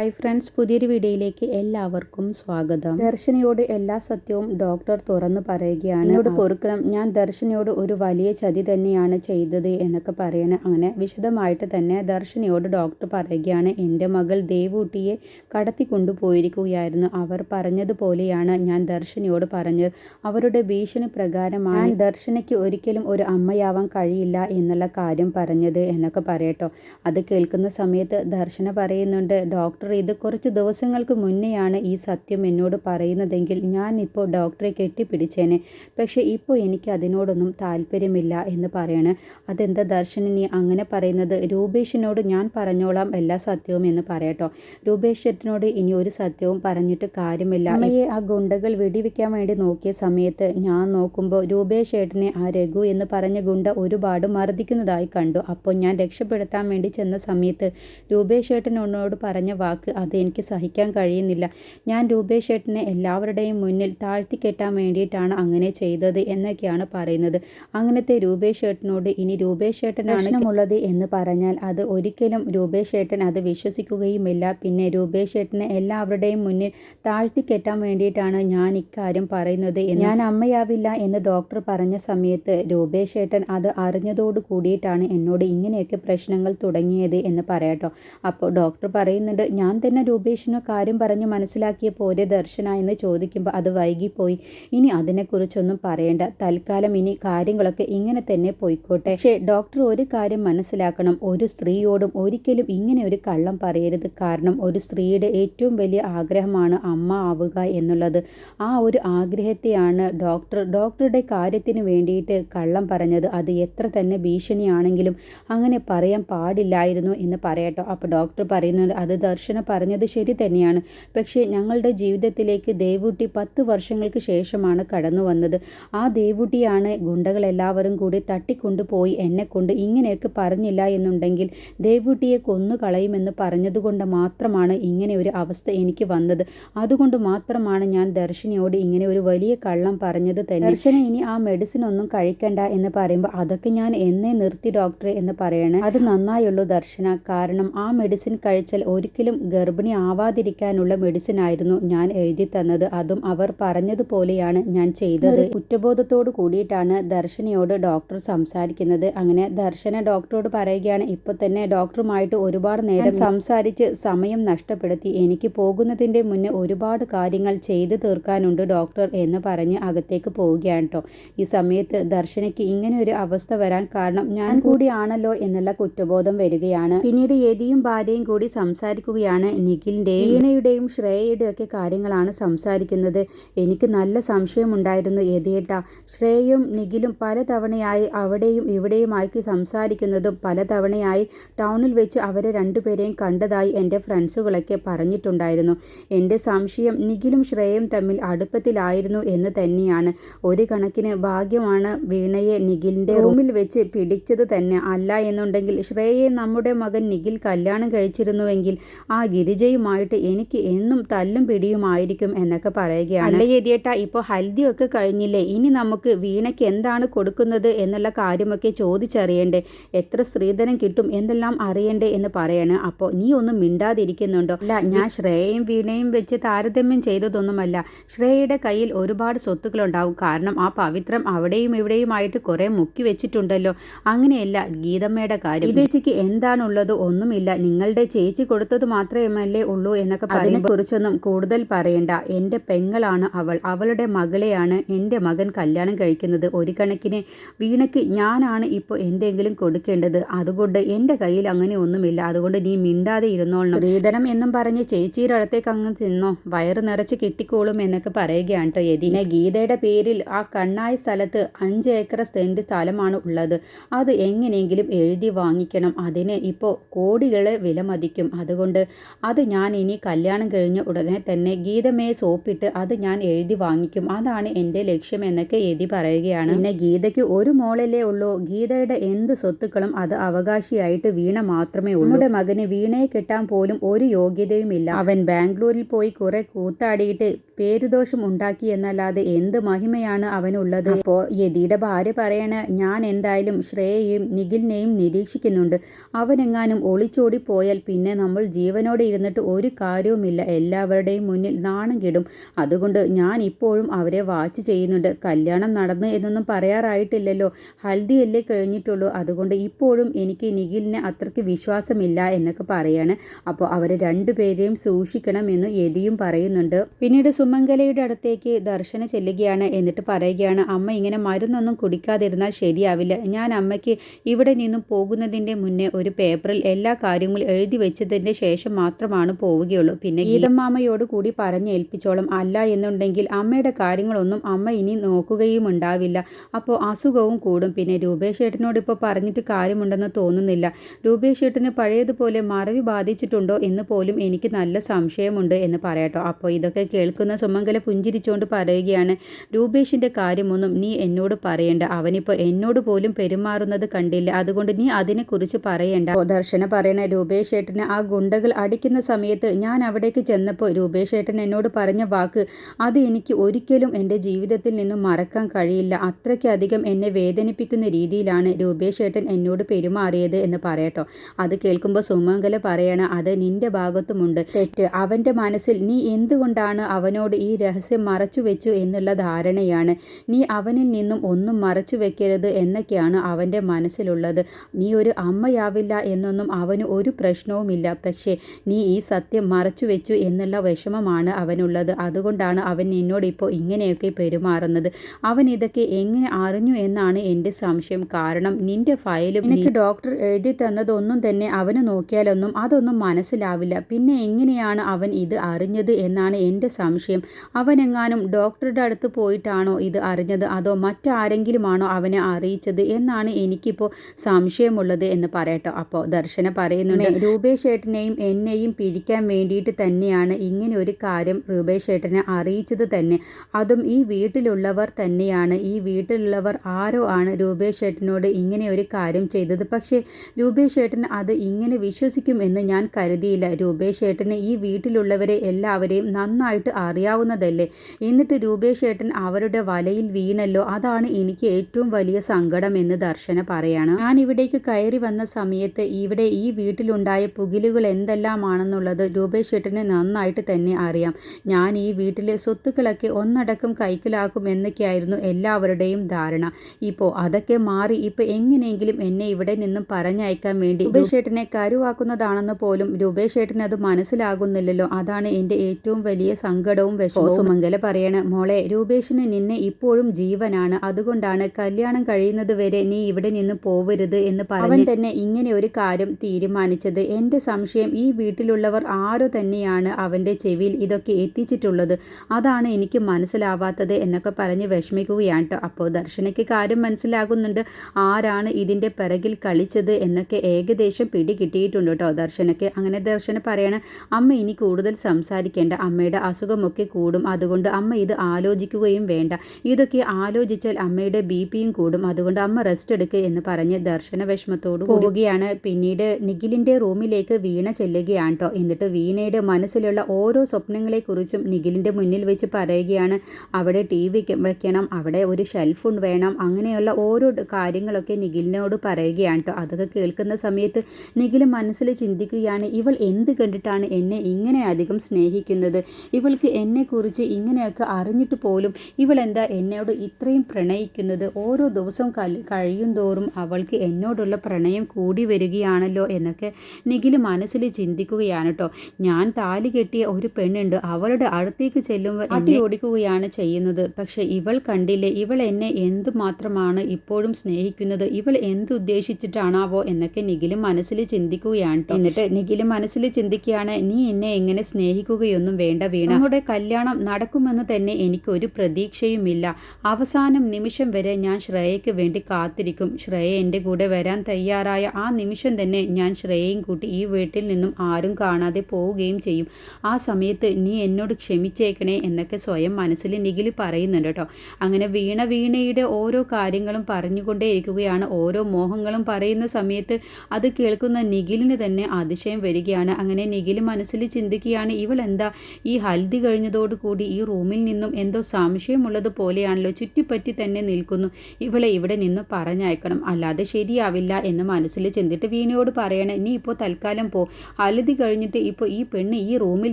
Hi friends പുതിയൊരു വീഡിയോയിലേക്ക് എല്ലാവർക്കും സ്വാഗതം. ദർശനയോട് എല്ലാ സത്യവും ഡോക്ടർ തുറന്നു പറയുകയാണ്. എന്നോട് പൊറുക്കണം. ഞാൻ ദർശനയോട് ഒരു വലിയ ചതി തന്നെയാണ് ചെയ്തത് എന്നൊക്കെ പറയണ. അങ്ങനെ വിശദമായിട്ട് തന്നെ ദർശനയോട് ഡോക്ടർ പറയുകയാണ് എന്റെ മകൾ ദേവൂട്ടിയെ കടത്തി കൊണ്ടുപോയിരിക്കുകയായിരുന്നു അവർ പറഞ്ഞതുപോലെയാണ് ഞാൻ ദർശനയോട് പറഞ്ഞത്. അവരുടെ ഭീഷണി പ്രകാരമാണ് ദർശനയ്ക്ക് ഒരിക്കലും ഒരു അമ്മയാവാൻ കഴിയില്ല എന്നുള്ള കാര്യം പറഞ്ഞത് എന്നൊക്കെ പറയട്ടോ. അത് കേൾക്കുന്ന സമയത്ത് ദർശന പറയുന്നുണ്ട് ഡോക്ടർ ഇത് കുറച്ച് ദിവസങ്ങൾക്ക് മുന്നെയാണ് ഈ സത്യം എന്നോട് പറയുന്നതെങ്കിൽ ഞാൻ ഇപ്പോൾ ഡോക്ടറെ കെട്ടിപ്പിടിച്ചേനെ. പക്ഷേ ഇപ്പോൾ എനിക്ക് അതിനോടൊന്നും താല്പര്യമില്ല എന്ന് പറയണ്. അതെന്താ ദർശനനി അങ്ങനെ പറയുന്നത്? രൂപേഷിനോട് ഞാൻ പറഞ്ഞോളാം എല്ലാ സത്യവും എന്ന് പറയട്ടോ. രൂപേഷ് ചേട്ടനോട് ഇനി ഒരു സത്യവും പറഞ്ഞിട്ട് കാര്യമില്ല. അമ്മയെ ആ ഗുണ്ടകൾ വെടിവെക്കാൻ വേണ്ടി നോക്കിയ സമയത്ത് ഞാൻ നോക്കുമ്പോൾ രൂപേഷ് ചേട്ടനെ ആ രഘു എന്ന് പറഞ്ഞ ഗുണ്ട ഒരുപാട് മർദ്ദിക്കുന്നതായി കണ്ടു. അപ്പോൾ ഞാൻ രക്ഷപ്പെടുത്താൻ വേണ്ടി ചെന്ന സമയത്ത് രൂപേഷ് ചേട്ടനോട് പറഞ്ഞ വാക്ക് അത് എനിക്ക് സഹിക്കാൻ കഴിയുന്നില്ല. ഞാൻ രൂപേഷ് ചേട്ടനെ എല്ലാവരുടെയും മുന്നിൽ താഴ്ത്തിക്കെട്ടാൻ വേണ്ടിയിട്ടാണ് അങ്ങനെ ചെയ്തത് എന്നൊക്കെയാണ് പറയുന്നത്. അങ്ങനത്തെ രൂപേഷ് ചേട്ടനോട് ഇനി രൂപേഷ് ചേട്ടനാണ് ഉള്ളത് എന്ന് പറഞ്ഞാൽ അത് ഒരിക്കലും രൂപേഷ് ചേട്ടൻ അത് വിശ്വസിക്കുകയുമില്ല. പിന്നെ രൂപേഷ് ചേട്ടനെ എല്ലാവരുടെയും മുന്നിൽ താഴ്ത്തിക്കെട്ടാൻ വേണ്ടിയിട്ടാണ് ഞാൻ ഇക്കാര്യം പറയുന്നത് ഞാൻ അമ്മയാവില്ല എന്ന് ഡോക്ടർ പറഞ്ഞ സമയത്ത് രൂപേഷ് ചേട്ടൻ അത് അറിഞ്ഞതോട് കൂടിയിട്ടാണ് എന്നോട് ഇങ്ങനെയൊക്കെ പ്രശ്നങ്ങൾ തുടങ്ങിയത് എന്ന് പറയാട്ടോ. അപ്പോൾ ഡോക്ടർ പറയുന്നുണ്ട് ഞാൻ തന്നെ രൂപേഷിന് കാര്യം പറഞ്ഞ് മനസ്സിലാക്കിയ പോലെ ദർശന എന്ന് ചോദിക്കുമ്പോൾ അത് വൈകിപ്പോയി. ഇനി അതിനെക്കുറിച്ചൊന്നും പറയേണ്ട. തൽക്കാലം ഇനി കാര്യങ്ങളൊക്കെ ഇങ്ങനെ തന്നെ പോയിക്കോട്ടെ. പക്ഷേ ഡോക്ടർ ഒരു കാര്യം മനസ്സിലാക്കണം. ഒരു സ്ത്രീയോടും ഒരിക്കലും ഇങ്ങനെ ഒരു കള്ളം പറയരുത്. കാരണം ഒരു സ്ത്രീയുടെ ഏറ്റവും വലിയ ആഗ്രഹമാണ് അമ്മ ആവുക എന്നുള്ളത്. ആ ഒരു ആഗ്രഹത്തെയാണ് ഡോക്ടർ ഡോക്ടറുടെ കാര്യത്തിന് വേണ്ടിയിട്ട് കള്ളം പറഞ്ഞത്. അത് എത്ര തന്നെ ഭീഷണിയാണെങ്കിലും അങ്ങനെ പറയാൻ പാടില്ലായിരുന്നു എന്ന് പറയട്ടോ. അപ്പോൾ ഡോക്ടർ പറയുന്നത് അത് ദർശന പറഞ്ഞത് ശരി തന്നെയാണ്. പക്ഷേ ഞങ്ങളുടെ ജീവിതത്തിലേക്ക് ദേവൂട്ടി പത്ത് വർഷങ്ങൾക്ക് ശേഷമാണ് കടന്നു വന്നത്. ആ ദേവൂട്ടിയാണ് ഗുണ്ടകളെല്ലാവരും കൂടി തട്ടിക്കൊണ്ടുപോയി എന്നെ കൊണ്ട് ഇങ്ങനെയൊക്കെ പറഞ്ഞില്ല എന്നുണ്ടെങ്കിൽ ദേവൂട്ടിയെ കൊന്നു കളയുമെന്ന് പറഞ്ഞതുകൊണ്ട് മാത്രമാണ് ഇങ്ങനെ ഒരു അവസ്ഥ എനിക്ക് വന്നത്. അതുകൊണ്ട് മാത്രമാണ് ഞാൻ ദർശനയോട് ഇങ്ങനെ ഒരു വലിയ കള്ളം പറഞ്ഞത് തന്നെ. ദർശന ഇനി ആ മെഡിസിൻ ഒന്നും കഴിക്കണ്ട എന്ന് പറയുമ്പോൾ അതൊക്കെ ഞാൻ എന്നേ നിർത്തി ഡോക്ടറെ എന്ന് പറയണേ. അത് നന്നായുള്ളൂ ദർശന. കാരണം ആ മെഡിസിൻ കഴിച്ചാൽ ഒരിക്കലും ഗർഭിണി ആവാതിരിക്കാനുള്ള മെഡിസിൻ ആയിരുന്നു ഞാൻ എഴുതി തന്നത്. അതും അവർ പറഞ്ഞതുപോലെയാണ് ഞാൻ ചെയ്തത്. കുറ്റബോധത്തോട് കൂടിയിട്ടാണ് ദർശനയോട് ഡോക്ടർ സംസാരിക്കുന്നത്. അങ്ങനെ ദർശന ഡോക്ടറോട് പറയുകയാണ് ഇപ്പോൾ തന്നെ ഡോക്ടറുമായിട്ട് ഒരുപാട് നേരം സംസാരിച്ച് സമയം നഷ്ടപ്പെടുത്തി. എനിക്ക് പോകുന്നതിന്റെ മുന്നേ ഒരുപാട് കാര്യങ്ങൾ ചെയ്തു തീർക്കാനുണ്ട് ഡോക്ടർ എന്ന് പറഞ്ഞ് അകത്തേക്ക് പോവുകയാണ് കേട്ടോ ഈ സമയത്ത് ദർശനയ്ക്ക് ഇങ്ങനെ ഒരു അവസ്ഥ വരാൻ കാരണം ഞാൻ കൂടിയാണല്ലോ എന്നുള്ള കുറ്റബോധം വരികയാണ്. പിന്നീട് യതിയും ഭാര്യയും കൂടി സംസാരിക്കുകയാണ്. നിഖിലിന്റെയും വീണയുടെയും ശ്രേയയുടെയും ഒക്കെ കാര്യങ്ങളാണ് സംസാരിക്കുന്നത്. എനിക്ക് നല്ല സംശയമുണ്ടായിരുന്നു യതിയേട്ട. ശ്രേയയും നിഖിലും പലതവണയായി അവിടെയും ഇവിടെയുമായി സംസാരിക്കുന്നതും പലതവണയായി ടൗണിൽ വെച്ച് അവരെ രണ്ടുപേരെയും കണ്ടതായി എന്റെ ഫ്രണ്ട്സുകളൊക്കെ പറഞ്ഞിട്ടുണ്ടായിരുന്നു. എന്റെ സംശയം നിഖിലും ശ്രേയയും തമ്മിൽ അടുപ്പത്തിലായിരുന്നു എന്ന് തന്നെയാണ്. ഒരു കണക്കിന് ഭാഗ്യമാണ് വീണയെ നിഖിലിന്റെ റൂമിൽ വെച്ച് പിടിച്ചത് തന്നെ. അല്ല എന്നുണ്ടെങ്കിൽ ശ്രേയയെ നമ്മുടെ മകൻ നിഖിൽ കല്യാണം കഴിച്ചിരുന്നുവെങ്കിൽ ആ ഗിരിജയുമായിട്ട് എനിക്ക് എന്നും തല്ലും പിടിയുമായിരിക്കും എന്നൊക്കെ പറയുകയാണ്. അല്ല എതിയേട്ട ഇപ്പോൾ ഹൽദിയൊക്കെ കഴിഞ്ഞില്ലേ? ഇനി നമുക്ക് വീണയ്ക്ക് എന്താണ് കൊടുക്കുന്നത് എന്നുള്ള കാര്യമൊക്കെ ചോദിച്ചറിയണ്ടേ. എത്ര സ്ത്രീധനം കിട്ടും എന്തെല്ലാം അറിയണ്ടേ എന്ന് പറയാണ്. അപ്പോൾ നീ ഒന്നും മിണ്ടാതിരിക്കുന്നുണ്ടോ? അല്ല ഞാൻ ശ്രേയയും വീണയും വെച്ച് താരതമ്യം ചെയ്തതൊന്നുമല്ല. ശ്രേയയുടെ കയ്യിൽ ഒരുപാട് സ്വത്തുക്കളുണ്ടാവും. കാരണം ആ പവിത്രം അവിടെയും ഇവിടെയുമായിട്ട് കുറേ മുക്കി വെച്ചിട്ടുണ്ടല്ലോ. അങ്ങനെയല്ല ഗീതമ്മയുടെ കാര്യം. ഗീതേച്ചിക്ക് എന്താണുള്ളത് ഒന്നുമില്ല. നിങ്ങളുടെ ചേച്ചി കൊടുത്തത് മാത്രമല്ലേ ഉള്ളൂ എന്നൊക്കെ അതിനെക്കുറിച്ചൊന്നും കൂടുതൽ പറയണ്ട. എന്റെ പെങ്ങളാണ് അവൾ. അവളുടെ മകളെയാണ് എന്റെ മകൻ കല്യാണം കഴിക്കുന്നത്. ഒരു കണക്കിന് വീണയ്ക്ക് ഞാനാണ് ഇപ്പോൾ എന്തെങ്കിലും കൊടുക്കേണ്ടത്. അതുകൊണ്ട് എന്റെ കയ്യിൽ അങ്ങനെ ഒന്നുമില്ല. അതുകൊണ്ട് നീ മിണ്ടാതെ ഇരുന്നോളണം. സ്ത്രീധനം എന്നും പറഞ്ഞ് ചേച്ചിയുടെ അടുത്തേക്ക് അങ്ങ് തിന്നോ വയറ് നിറച്ച് കിട്ടിക്കോളും എന്നൊക്കെ പറയുകയാണ് കേട്ടോ യതിനെ ഗീതയുടെ പേരിൽ ആ കണ്ണായ സ്ഥലത്ത് അഞ്ച് ഏക്കർ സെന്റ് സ്ഥലമാണ് ഉള്ളത്. അത് എങ്ങനെയെങ്കിലും എഴുതി വാങ്ങിക്കണം. അതിന് ഇപ്പോൾ കോടികളെ വില മതിക്കും. അതുകൊണ്ട് അത് ഞാൻ ഇനി കല്യാണം കഴിഞ്ഞ ഉടനെ തന്നെ ഗീതമേ സോപ്പിട്ട് അത് ഞാൻ എഴുതി വാങ്ങിക്കും. അതാണ് എന്റെ ലക്ഷ്യം എന്നൊക്കെ എഴുതി പറയുകയാണ്. പിന്നെ ഗീതയ്ക്ക് ഒരു മോളല്ലേ ഉള്ളൂ. ഗീതയുടെ എന്ത് സ്വത്തുക്കളും അത് അവകാശിയായിട്ട് വീണ മാത്രമേ ഉള്ളൂ. നമ്മുടെ മകന് വീണയെ കിട്ടാൻ പോലും ഒരു യോഗ്യതയുമില്ല. അവൻ ബാംഗ്ലൂരിൽ പോയി കുറെ കൂത്താടിയിട്ട് പേരുദോഷം ഉണ്ടാക്കി എന്നല്ലാതെ എന്ത് മഹിമയാണ് അവനുള്ളത്? അപ്പോൾ യതിയുടെ ഭാര്യ പറയണ ഞാൻ എന്തായാലും ശ്രേയയും നിഖിലിനെയും നിരീക്ഷിക്കുന്നുണ്ട്. അവനെങ്ങാനും ഒളിച്ചോടി പോയാൽ പിന്നെ നമ്മൾ ജീവനോ ജീവനോടെ ഇരുന്നിട്ട് ഒരു കാര്യവുമില്ല. എല്ലാവരുടെയും മുന്നിൽ നാണം കിടും. അതുകൊണ്ട് ഞാൻ ഇപ്പോഴും അവരെ വാച്ച് ചെയ്യുന്നുണ്ട്. കല്യാണം നടന്നു എന്നൊന്നും പറയാറായിട്ടില്ലല്ലോ. ഹൽദിയല്ലേ കഴിഞ്ഞിട്ടുള്ളൂ. അതുകൊണ്ട് ഇപ്പോഴും എനിക്ക് നിഖിലിനെ അത്രയ്ക്ക് വിശ്വാസമില്ല എന്നൊക്കെ പറയാണ്. അപ്പോൾ അവരെ രണ്ടുപേരെയും സൂക്ഷിക്കണമെന്ന് യതിയും പറയുന്നുണ്ട്. പിന്നീട് സുമംഗലയുടെ അടുത്തേക്ക് ദർശന ചെല്ലുകയാണ്. എന്നിട്ട് പറയുകയാണ് അമ്മ ഇങ്ങനെ മരുന്നൊന്നും കുടിക്കാതിരുന്നാൽ ശരിയാവില്ല. ഞാൻ അമ്മയ്ക്ക് ഇവിടെ നിന്നും പോകുന്നതിന്റെ മുന്നേ ഒരു പേപ്പറിൽ എല്ലാ കാര്യങ്ങളും എഴുതി വെച്ചതിന്റെ ശേഷം മാത്രമാണ് പോവുകയുള്ളൂ. പിന്നെ ഗീതമാമയോട് കൂടി പറഞ്ഞേൽപ്പിച്ചോളും അല്ല എന്നുണ്ടെങ്കിൽ അമ്മയുടെ കാര്യങ്ങളൊന്നും അമ്മ ഇനി നോക്കുകയും ഉണ്ടാവില്ല അപ്പോൾ അസുഖവും കൂടും. പിന്നെ രൂപേഷ് ഏട്ടനോട് ഇപ്പോൾ പറഞ്ഞിട്ട് കാര്യമുണ്ടെന്ന് തോന്നുന്നില്ല. രൂപേഷ് ഏട്ടന് പഴയതുപോലെ മറവി ബാധിച്ചിട്ടുണ്ടോ എന്ന് പോലും എനിക്ക് നല്ല സംശയമുണ്ട് എന്ന് പറയട്ടോ. അപ്പോൾ ഇതൊക്കെ കേൾക്കുന്ന സുമംഗല പുഞ്ചിരിച്ചുകൊണ്ട് പറയുകയാണ് രൂപേഷിന്റെ കാര്യമൊന്നും നീ എന്നോട് പറയേണ്ട. അവനിപ്പോൾ എന്നോട് പോലും പെരുമാറുന്നത് കണ്ടില്ല. അതുകൊണ്ട് നീ അതിനെക്കുറിച്ച് പറയേണ്ട. ദർശന പറയണ രൂപേഷ് ഏട്ടന് ആ ഗുണ്ടകൾ അടിക്കുന്ന സമയത്ത് ഞാൻ അവിടേക്ക് ചെന്നപ്പോൾ രൂപേഷ് ഏട്ടൻ എന്നോട് പറഞ്ഞ വാക്ക് അത് എനിക്ക് ഒരിക്കലും എന്റെ ജീവിതത്തിൽ നിന്നും മറക്കാൻ കഴിയില്ല. അത്രയ്ക്കധികം എന്നെ വേദനിപ്പിക്കുന്ന രീതിയിലാണ് രൂപേഷ് ഏട്ടൻ എന്നോട് പെരുമാറിയത് എന്ന് പറയട്ടോ. അത് കേൾക്കുമ്പോൾ സുമംഗല പറയണ അത് നിന്റെ ഭാഗത്തുമുണ്ട്. തെറ്റ്. അവന്റെ മനസ്സിൽ നീ എന്തുകൊണ്ടാണ് അവനോട് ഈ രഹസ്യം മറച്ചു വെച്ചു എന്നുള്ള ധാരണയാണ്. നീ അവനിൽ നിന്നും ഒന്നും മറച്ചു വെക്കരുത് എന്നൊക്കെയാണ് അവന്റെ മനസ്സിലുള്ളത്. നീ ഒരു അമ്മയാവില്ല എന്നൊന്നും അവന് ഒരു പ്രശ്നവുമില്ല. പക്ഷേ നീ ഈ സത്യം മറച്ചു വെച്ചു എന്നുള്ള വിഷമമാണ് അവനുള്ളത്. അതുകൊണ്ടാണ് അവൻ നിന്നോട് ഇപ്പോൾ ഇങ്ങനെയൊക്കെ പെരുമാറുന്നത്. അവൻ ഇതൊക്കെ എങ്ങനെ അറിഞ്ഞു എന്നാണ് എന്റെ സംശയം. കാരണം നിന്റെ ഫയലും എനിക്ക് ഡോക്ടർ എഴുതി തന്നതൊന്നും തന്നെ അവന് നോക്കിയാലൊന്നും അതൊന്നും മനസ്സിലാവില്ല. പിന്നെ എങ്ങനെയാണ് അവൻ ഇത് അറിഞ്ഞത് എന്നാണ് എന്റെ സംശയം. അവനെങ്ങാനും ഡോക്ടറുടെ അടുത്ത് പോയിട്ടാണോ ഇത് അറിഞ്ഞത്? അതോ മറ്റാരെങ്കിലുമാണോ അവനെ അറിയിച്ചത് എന്നാണ് എനിക്കിപ്പോൾ സംശയമുള്ളത് എന്ന് പറയട്ടോ. അപ്പോൾ ദർശന പറയുന്നുണ്ട്. രൂപേഷ് ഏട്ടനെയും എന്നെയും പിരിക്കാൻ വേണ്ടിയിട്ട് തന്നെയാണ് ഇങ്ങനെ ഒരു കാര്യം രൂപേഷ് ഏട്ടനെ അറിയിച്ചത് തന്നെ. അതും ഈ വീട്ടിലുള്ളവർ തന്നെയാണ്. ഈ വീട്ടിലുള്ളവർ ആരോ ആണ് രൂപേഷ് ഏട്ടനോട് ഇങ്ങനെ ഒരു കാര്യം ചെയ്തത്. പക്ഷേ രൂപേഷ് ഏട്ടൻ അത് ഇങ്ങനെ വിശ്വസിക്കും എന്ന് ഞാൻ കരുതിയില്ല. രൂപേഷ് ഏട്ടന് ഈ വീട്ടിലുള്ളവരെ എല്ലാവരെയും നന്നായിട്ട് അറിയാവുന്നതല്ലേ? എന്നിട്ട് രൂപേഷ് ഏട്ടൻ അവരുടെ വലയിൽ വീണല്ലോ? അതാണ് എനിക്ക് ഏറ്റവും വലിയ സങ്കടം എന്ന് ദർശന പറയാണ്. ഞാൻ ഇവിടേക്ക് കയറി വന്ന സമയത്ത് ഇവിടെ ഈ വീട്ടിലുണ്ടായ പുകിലുകൾ എന്തെല്ലാമാണെന്നുള്ളത് രൂപേഷ് ഏട്ടന് നന്നായിട്ട് തന്നെ അറിയാം. ഞാൻ ഈ വീട്ടിലെ സ്വത്തുക്കളൊക്കെ ഒന്നടക്കം കൈക്കലാക്കും എന്നൊക്കെയായിരുന്നു എല്ലാവരുടെയും ധാരണ. ഇപ്പോൾ അതൊക്കെ മാറി ഇപ്പോൾ എങ്ങനെയെങ്കിലും എന്നെ ഇവിടെ നിന്നും പറഞ്ഞയക്കാൻ വേണ്ടി രൂപേഷ് ഏട്ടനെ കരുവാക്കുന്നതാണെന്ന് പോലും രൂപേഷ് ഏട്ടന് അത് മനസ്സിലാകുന്നില്ലല്ലോ. അതാണ് എന്റെ ഏറ്റവും വലിയ സങ്കടവും വിഷമവും. സുമംഗല പറയണ മോളെ രൂപേഷിന് നിന്നെ ഇപ്പോഴും ജീവനാണ്. അതുകൊണ്ടാണ് കല്യാണം കഴിയുന്നത് വരെ നീ ഇവിടെ നിന്ന് പോവരുത് എന്ന് പറഞ്ഞു തന്നെ ഇങ്ങനെ ഒരു കാര്യം തീരുമാനിച്ചത്. എന്റെ സംശയം ഈ വീട്ടിലുള്ളവർ ആരോ തന്നെയാണ് അവന്റെ ചെവിയിൽ ഇതൊക്കെ എത്തിച്ചിട്ടുള്ളത്? അതാണ് എനിക്ക് മനസ്സിലാവാത്തത് എന്നൊക്കെ പറഞ്ഞ് വിഷമിക്കുകയാണ് കേട്ടോ അപ്പോൾ ദർശനയ്ക്ക് കാര്യം മനസ്സിലാകുന്നുണ്ട്. ആരാണ് ഇതിന്റെ പിറകിൽ കളിച്ചത് എന്നൊക്കെ ഏകദേശം പിടി കിട്ടിയിട്ടുണ്ട് കേട്ടോ ദർശനയ്ക്ക് അങ്ങനെ ദർശന പറയണ അമ്മ ഇനി കൂടുതൽ സംസാരിക്കേണ്ട. അമ്മയുടെ അസുഖമൊക്കെ കൂടും. അതുകൊണ്ട് അമ്മ ഇത് ആലോചിക്കുകയും വേണ്ട. ഇതൊക്കെ ആലോചിച്ചാൽ അമ്മയുടെ ബി പിയും കൂടും. അതുകൊണ്ട് അമ്മ റെസ്റ്റ് എടുക്കുക എന്ന് പറഞ്ഞ് ദർശന വിഷമത്തോട് പോവുകയാണ്. പിന്നീട് നിഖിലിന്റെ റൂമിലേക്ക് വീണ ചെല്ലുകയാണ് കേട്ടോ എന്നിട്ട് വീണയുടെ മനസ്സിലുള്ള ഓരോ സ്വപ്നങ്ങളെക്കുറിച്ചും നിഖിലിന്റെ മുന്നിൽ വെച്ച് പറയുകയാണ്. അവിടെ ടി വി വെക്കണം അവിടെ ഒരു ഷെൽഫ് വേണം അങ്ങനെയുള്ള ഓരോ കാര്യങ്ങളൊക്കെ നിഖിലിനോട് പറയുകയാണ് കേട്ടോ അതൊക്കെ കേൾക്കുന്ന സമയത്ത് നിഖിൽ മനസ്സിൽ ചിന്തിക്കുകയാണ് ഇവൾ എന്ത് കണ്ടിട്ടാണ് എന്നെ ഇങ്ങനെ അധികം സ്നേഹിക്കുന്നത്? ഇവൾക്ക് എന്നെക്കുറിച്ച് ഇങ്ങനെയൊക്കെ അറിഞ്ഞിട്ട് പോലും ഇവൾ എന്താ എന്നോട് ഇത്രയും പ്രണയിക്കുന്നത്? ഓരോ ദിവസം കഴിയും തോറും അവൾക്ക് എന്നോടുള്ള പ്രണയം കൂടി വരികയാണല്ലോ എന്നൊക്കെ നിഖിൽ മനസ്സിൽ ചിന്തിക്കുകയാണ് കേട്ടോ ഞാൻ താലി കെട്ടിയ ഒരു പെണ്ണുണ്ട്. അവളുടെ അടുത്തേക്ക് ചെല്ലുമ്പോൾ അടി ഓടിക്കുകയാണ് ചെയ്യുന്നത്. പക്ഷെ ഇവൾ കണ്ടില്ലേ? ഇവൾ എന്നെ എന്തുമാത്രമാണ് ഇപ്പോഴും സ്നേഹിക്കുന്നത്? ഇവൾ എന്തുദ്ദേശിച്ചിട്ടാണാവോ എന്നൊക്കെ നിഖിൽ മനസ്സിൽ ചിന്തിക്കുകയാണ് എന്നിട്ട് നിഖിൽ മനസ്സിൽ ചിന്തിക്കുകയാണ് നീ എന്നെ എങ്ങനെ സ്നേഹിക്കുകയൊന്നും വേണ്ട വീണ. നമ്മുടെ കല്യാണം നടക്കുമെന്ന് തന്നെ എനിക്കൊരു പ്രതീക്ഷയുമില്ല. അവസാനം നിമിഷം വരെ ഞാൻ ശ്രേയയ്ക്ക് വേണ്ടി കാത്തിരിക്കും. ശ്രേയ എന്റെ കൂടെ വരാൻ തയ്യാറായ ആ നിമിഷം തന്നെ ഞാൻ ശ്രേയയും കൂട്ടി ഈ വീട്ടിൽ നിന്നും ആരും കാണാതെ പോവുകയും ചെയ്യും. ആ സമയത്ത് നീ എന്നോട് ക്ഷമിച്ചേക്കണേ എന്നൊക്കെ സ്വയം മനസ്സിൽ നിഖിൽ പറയുന്നുണ്ട് കേട്ടോ. അങ്ങനെ വീണ വീണയുടെ ഓരോ കാര്യങ്ങളും പറഞ്ഞുകൊണ്ടേയിരിക്കുകയാണ് ഓരോ മോഹങ്ങളും പറയുന്ന സമയത്ത് അത് കേൾക്കുന്ന നിഖിലിന് തന്നെ അതിശയം വരികയാണ്. അങ്ങനെ നിഖിൽ മനസ്സിൽ ചിന്തിക്കുകയാണ് ഇവൾ എന്താ ഈ ഹൽദി കഴിഞ്ഞതോടുകൂടി ഈ റൂമിൽ നിന്നും എന്തോ സംശയമുള്ളത് പോലെയാണല്ലോ. ചുറ്റിപ്പറ്റി തന്നെ നിൽക്കുന്നു. ഇവളെ ഇവിടെ നിന്ന് പറഞ്ഞയക്കണം. അല്ലാതെ ശരിയാവില്ല എന്ന് മനസ്സിൽ ചിന്തിട്ട് വീണയോട് പറയണേ നീ ഇപ്പോൾ തൽക്കാലം പോ. വലുതി കഴിഞ്ഞിട്ട് ഇപ്പോൾ ഈ പെണ്ണ് ഈ റൂമിൽ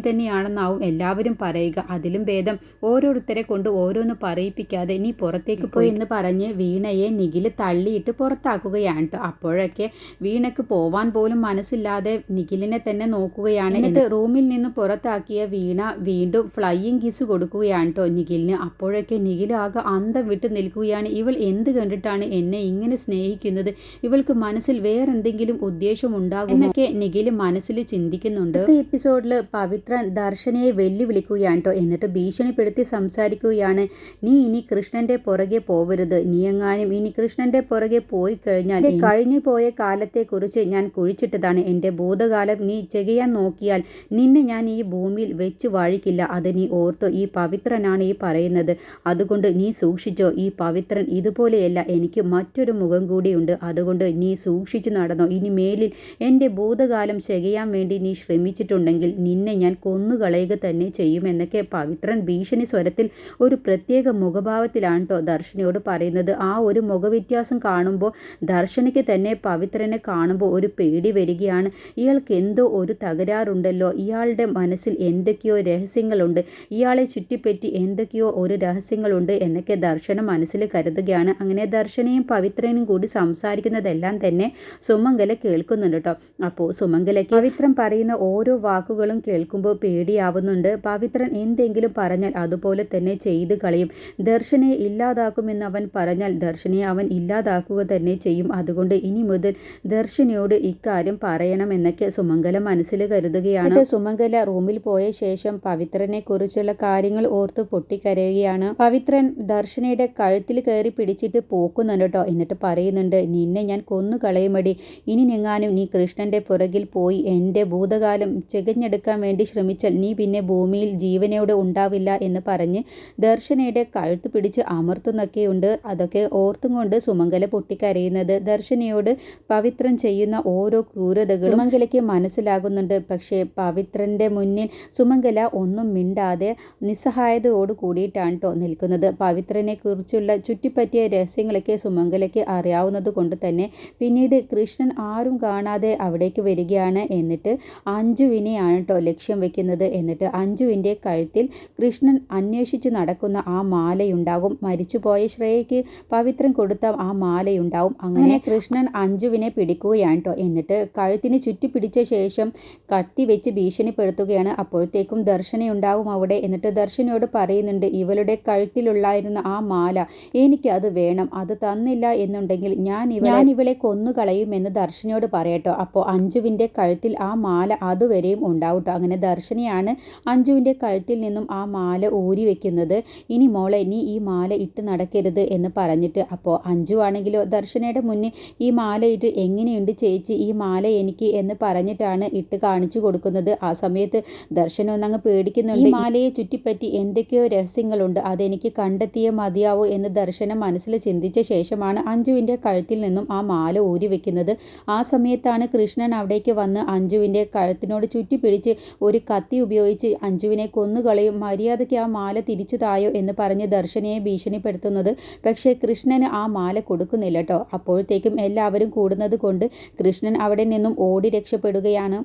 തന്നെയാണെന്നാവും എല്ലാവരും പറയുക. അതിലും ഭേദം. ഓരോരുത്തരെ കൊണ്ട് ഓരോന്ന് പറയിപ്പിക്കാതെ നീ പുറത്തേക്ക് പോയി എന്ന് പറഞ്ഞ് വീണയെ നിഖിൽ തള്ളിയിട്ട് പുറത്താക്കുകയാണ് കേട്ടോ. അപ്പോഴൊക്കെ വീണക്ക് പോവാൻ പോലും മനസ്സില്ലാതെ നിഖിലിനെ തന്നെ നോക്കുകയാണ്. എന്നിട്ട് റൂമിൽ നിന്ന് പുറത്താക്കിയ വീണ വീണ്ടും ഫ്ലൈയിങ് കിസ് കൊടുക്കുകയാണ് കേട്ടോ നിഖിലിന്. അപ്പോഴൊക്കെ നിഖിൽ ആകെ അന്തം വിട്ട് നിൽക്കുകയാണ്. ഇവൾ എന്ത് കണ്ടിട്ടാണ് എന്നെ ഇങ്ങനെ സ്നേഹിക്കുന്നത്? ഇവൾക്ക് മനസ്സിൽ വേറെന്തെങ്കിലും ഉദ്ദേശം ഉണ്ടാകും എന്നൊക്കെ നിഖിൽ മനസ്സിൽ ചിന്തിക്കുന്നുണ്ട്. ഈ എപ്പിസോഡിൽ പവിത്രൻ ദർശനയെ വെല്ലുവിളിക്കുകയാണ് കേട്ടോ എന്നിട്ട് ഭീഷണിപ്പെടുത്തി സംസാരിക്കുകയാണ്. നീ ഇനി കൃഷ്ണന്റെ പുറകെ പോവരുത്. നീ എങ്ങാനും ഇനി കൃഷ്ണന്റെ പുറകെ പോയി കഴിഞ്ഞാൽ കഴിഞ്ഞു പോയ കാലത്തെക്കുറിച്ച് ഞാൻ കുഴിച്ചിട്ടതാണ്. എന്റെ ഭൂതകാലം നീ ചെയ്യാൻ നോക്കിയാൽ നിന്നെ ഞാൻ ഈ ഭൂമിയിൽ വെച്ച് വാഴിക്കില്ല. അത് നീ ഓർത്തോ. ഈ പവിത്രനാണ് ഈ പറയുന്നത്. അതുകൊണ്ട് നീ സൂക്ഷിച്ചോ. ഈ പവിത്രൻ ഇതുപോലെയല്ല. എനിക്ക് മറ്റൊരു മുഖം കൂടിയുണ്ട്. അതുകൊണ്ട് നീ സൂക്ഷിച്ചു നടന്നോ. ഇനി മേലിൽ എന്റെ ഭൂതകാലം ചെയ്യാൻ വേണ്ടി നീ ശ്രമിച്ചിട്ടുണ്ടെങ്കിൽ നിന്നെ ഞാൻ കൊന്നുകളയുക തന്നെ ചെയ്യുമെന്നൊക്കെ പവിത്രൻ ഭീഷണി സ്വരത്തിൽ ഒരു പ്രത്യേക മുഖഭാവത്തിലാണ് കേട്ടോ ദർശനയോട് പറയുന്നത്. ആ ഒരു മുഖവ്യത്യാസം കാണുമ്പോൾ ദർശനയ്ക്ക് തന്നെ പവിത്രനെ കാണുമ്പോൾ ഒരു പേടി വരികയാണ്. ഇയാൾക്ക് എന്തോ ഒരു തകരാറുണ്ടല്ലോ. ഇയാളുടെ മനസ്സിൽ എന്തൊക്കെയോ രഹസ്യങ്ങളുണ്ട്. ഇയാളെ ചുറ്റിപ്പറ്റി എന്തൊക്കെയോ ഒരു രഹസ്യങ്ങളുണ്ട് എന്നൊക്കെ ദർശനം മനസ്സിൽ കരുതുകയാണ്. അങ്ങനെ ദർശനയും പവിത്രനും കൂടി സംസാരിക്കുന്നതെല്ലാം തന്നെ സുമംഗല കേൾക്കുന്നുണ്ട് കേട്ടോ അപ്പോൾ സുമംഗലയ്ക്ക് പവിത്രൻ പറയുന്ന ഓരോ വാക്കുകളും കേൾക്കുമ്പോൾ പേടിയാവുന്നുണ്ട്. പവിത്രൻ എന്തെങ്കിലും പറഞ്ഞാൽ അതുപോലെ തന്നെ ചെയ്തു കളയും. ദർശനയെ ഇല്ലാതാക്കുമെന്ന് അവൻ പറഞ്ഞാൽ ദർശനയെ അവൻ ഇല്ലാതാക്കുക തന്നെ ചെയ്യും. അതുകൊണ്ട് ഇനി മുതൽ ദർശനയോട് ഇക്കാര്യം പറയണമെന്നൊക്കെ സുമംഗല മനസ്സിൽ കരുതുകയാണ്. സുമംഗല റൂമിൽ പോയ ശേഷം പവിത്രനെ കുറിച്ചുള്ള കാര്യങ്ങൾ ഓർത്ത് പൊട്ടിക്കരയുകയാണ്. പവിത്രൻ ദർശനയുടെ കഴുത്തിൽ കയറി പിടിച്ചിട്ട് പോക്കുന്നുണ്ട് കേട്ടോ. എന്നിട്ട് പറയുന്നുണ്ട് നിന്നെ ഞാൻ കൊന്നു കളയുമടി ഇനി നിങ്ങാനും നീ കൃഷ്ണന്റെ പുറകിൽ പോയി എന്റെ ഭൂതകാലം ചെകഞ്ഞെടുക്കാൻ വേണ്ടി ശ്രമിച്ചാൽ നീ പിന്നെ ഭൂമിയിൽ ജീവനോടെ ഉണ്ടാവില്ല എന്ന് പറഞ്ഞ് ദർശനയുടെ കഴുത്ത് പിടിച്ച് അമർത്തുന്നൊക്കെയുണ്ട്. അതൊക്കെ ഓർത്തും കൊണ്ട് സുമംഗല പൊട്ടിക്കരയുന്നത് ദർശനയോട് പവിത്രൻ ചെയ്യുന്ന ഓരോ ക്രൂരതകളും സുമംഗലയ്ക്ക് മനസ്സിലാകുന്നുണ്ട്. പക്ഷേ പവിത്രന്റെ മുന്നിൽ സുമംഗല ഒന്നും മിണ്ടാതെ നിസ്സഹായതയോട് കൂടിയിട്ടാണ് കേട്ടോ നിൽക്കുന്നത്. പവിത്രനെ കുറിച്ചുള്ള ചുറ്റിപ്പറ്റിയ രഹസ്യങ്ങളൊക്കെ സുമംഗലയ്ക്ക് അറിയാവുന്നത് കൊണ്ട് തന്നെ പിന്നീട് കൃഷ്ണൻ ആരും കാണാതെ അവിടേക്ക് വരികയാണ്. എന്നിട്ട് അഞ്ജുവിനെയാണ് കേട്ടോ ലക്ഷ്യം വെക്കുന്നത്. എന്നിട്ട് അഞ്ജുവിന്റെ കഴുത്തിൽ കൃഷ്ണൻ അന്വേഷിച്ച് നടക്കുന്ന ആ മാലയുണ്ടാകും. മരിച്ചുപോയ ശ്രേയയ്ക്ക് പവിത്രം കൊടുത്ത ആ മാലയുണ്ടാവും അങ്ങനെ കൃഷ്ണൻ അഞ്ജുവിനെ പിടിക്കുകയാണ് കേട്ടോ എന്നിട്ട് കഴുത്തിന് ചുറ്റി പിടിച്ച ശേഷം കത്തി വെച്ച് ഭീഷണിപ്പെടുത്തുകയാണ്. അപ്പോഴത്തേക്കും ദർശനയുണ്ടാവും അവിടെ. എന്നിട്ട് ദർശനയോട് പറയുന്നുണ്ട് ഇവളുടെ കഴുത്തിലുള്ളായിരുന്ന ആ മാല എനിക്ക് അത് വേണം. അത് തന്നില്ല എന്നുണ്ടെങ്കിൽ ഞാൻ ഞാൻ ഇവളെ കൊന്നുകളയുമെന്ന് ദർശനയോട് പറയട്ടോ അപ്പോൾ അഞ്ജുവിന്റെ കഴുത്തിൽ ആ മാല അതുവരെയും ഉണ്ടാവട്ടോ അങ്ങനെ ദർശനയാണ് അഞ്ജുവിന്റെ കഴുത്തിൽ നിന്നും ആ മാല ഊരി വെക്കുന്നത്. ഇനി മോളെ നീ ഈ മാല ഇട്ട് നടക്കരുത് എന്ന് പറഞ്ഞിട്ട് അപ്പോൾ അഞ്ജു ആണെങ്കിലോ ദർശനയുടെ മുന്നിൽ ഈ മാല ഇട്ട് എങ്ങനെയുണ്ട് ചേച്ചി? ഈ മാല എനിക്ക് എന്ന് പറഞ്ഞിട്ടാണ് ഇട്ട് കാണിച്ചു കൊടുക്കുന്നത്. ആ സമയത്ത് ദർശനം ഒന്നങ്ങ് പേടിക്കുന്നുണ്ട്. ഈ മാലയെ ചുറ്റിപ്പറ്റി എന്തൊക്കെയോ രഹസ്യങ്ങളുണ്ട്. അതെനിക്ക് കണ്ടെത്തിയേ മതിയാവൂ എന്ന് ദർശനം മനസ്സിൽ ചിന്തിച്ച ശേഷമാണ് അഞ്ജുവിന്റെ കഴുത്തിൽ നിന്നും ആ മാല ഊരി വെക്കുന്നത്. ആ സമയത്താണ് കൃഷ്ണൻ അവിടേക്ക് വന്ന് അഞ്ജുവിന്റെ കഴുത്തിനോട് ചുറ്റിപ്പിടിച്ച് ഒരു കത്തി ഉപയോഗിച്ച് അഞ്ജുവിനെ കൊന്നുകളയും. മര്യാദയ്ക്ക് ആ മാല തിരിച്ചു തായോ എന്ന് പറഞ്ഞ് ദർശനയെ ഭീഷണിപ്പെടുത്തുന്നത് പക്ഷേ കൃഷ്ണന് ആ മാല കൊടുക്കുന്നില്ല കേട്ടോ. അപ്പോഴത്തേക്കും എല്ലാവരും കൂടുന്നത് കൊണ്ട് കൃഷ്ണൻ അവിടെ നിന്നും ഓടി രക്ഷപ്പെടുകയാണ്.